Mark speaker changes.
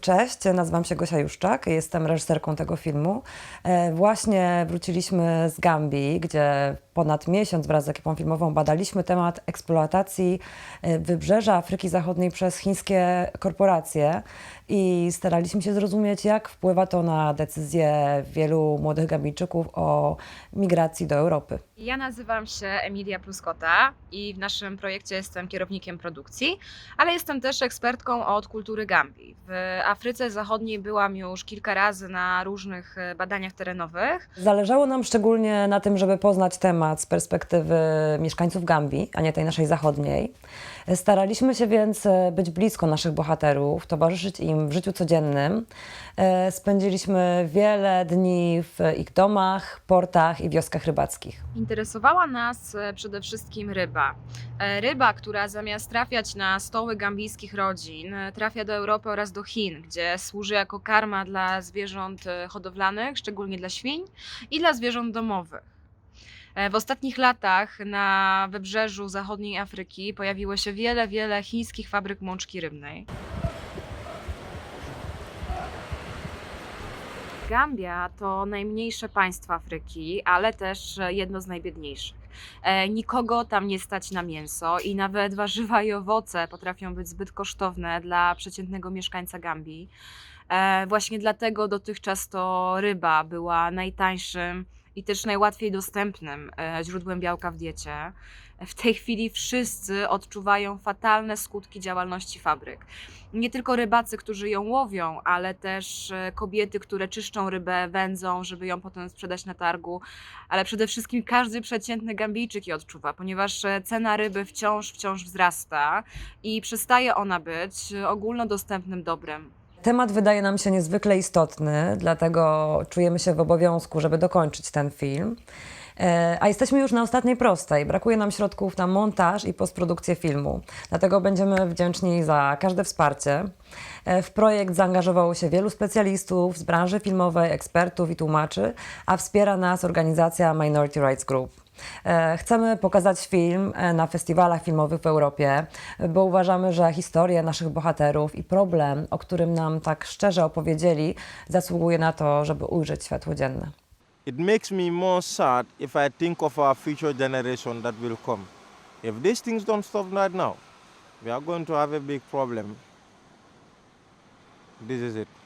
Speaker 1: Cześć, nazywam się Gosia Juszczak, jestem reżyserką tego filmu. E, Właśnie wróciliśmy z Gambii, gdzie ponad miesiąc wraz z ekipą filmową badaliśmy temat eksploatacji e, wybrzeża Afryki Zachodniej przez chińskie korporacje i staraliśmy się zrozumieć, jak wpływa to na decyzje wielu młodych Gambijczyków o migracji do Europy.
Speaker 2: Ja nazywam się Emilia Pluskota i w naszym projekcie jestem kierownikiem produkcji, ale jestem też ekspertką od kultury Gambii. W Afryce Zachodniej byłam już kilka razy na różnych e, badaniach terenowych.
Speaker 1: Zależało nam szczególnie na tym, żeby poznać temat z perspektywy mieszkańców Gambii, a nie tej naszej zachodniej. Staraliśmy się więc e, być blisko naszych bohaterów, towarzyszyć im w życiu codziennym. E, Spędziliśmy wiele dni w ich domach, portach i wioskach rybackich.
Speaker 2: Interesowała nas e, przede wszystkim ryba. E, Ryba, która zamiast trafiać na stoły gambijskich rodzin, trafia do Europy oraz do Chin, gdzie służy jako karma dla zwierząt hodowlanych, szczególnie dla świń i dla zwierząt domowych. W ostatnich latach na wybrzeżu zachodniej Afryki pojawiło się wiele, wiele chińskich fabryk mączki rybnej. Gambia to najmniejsze państwo Afryki, ale też e, jedno z najbiedniejszych. E, Nikogo tam nie stać na mięso i nawet warzywa i owoce potrafią być zbyt kosztowne dla przeciętnego mieszkańca Gambii. E, Właśnie dlatego dotychczas to ryba była najtańszym i też najłatwiej dostępnym e, źródłem białka w diecie. W tej chwili wszyscy odczuwają fatalne skutki działalności fabryk. Nie tylko rybacy, którzy ją łowią, ale też e, kobiety, które czyszczą rybę, wędzą, żeby ją potem sprzedać na targu, ale przede wszystkim każdy przeciętny Gambijczyk je odczuwa, ponieważ e, cena ryby wciąż, wciąż wzrasta i przestaje ona być ogólnodostępnym dobrem.
Speaker 1: Temat wydaje nam się niezwykle istotny, dlatego czujemy się w obowiązku, żeby dokończyć ten film. E, A jesteśmy już na ostatniej prostej. Brakuje nam środków na montaż i postprodukcję filmu. Dlatego będziemy wdzięczni za każde wsparcie. E, W projekt zaangażowało się wielu specjalistów z branży filmowej, ekspertów i tłumaczy, a wspiera nas organizacja Minority Rights Group. E, Chcemy pokazać film e, na festiwalach filmowych w Europie, bo uważamy, że historie naszych bohaterów i problem, o którym nam tak szczerze opowiedzieli, zasługuje na to, żeby ujrzeć światło dzienne.
Speaker 3: It makes me more sad if I think of our future generation that will come. If these things don't stop right now, we are going to have a big problem. This is it.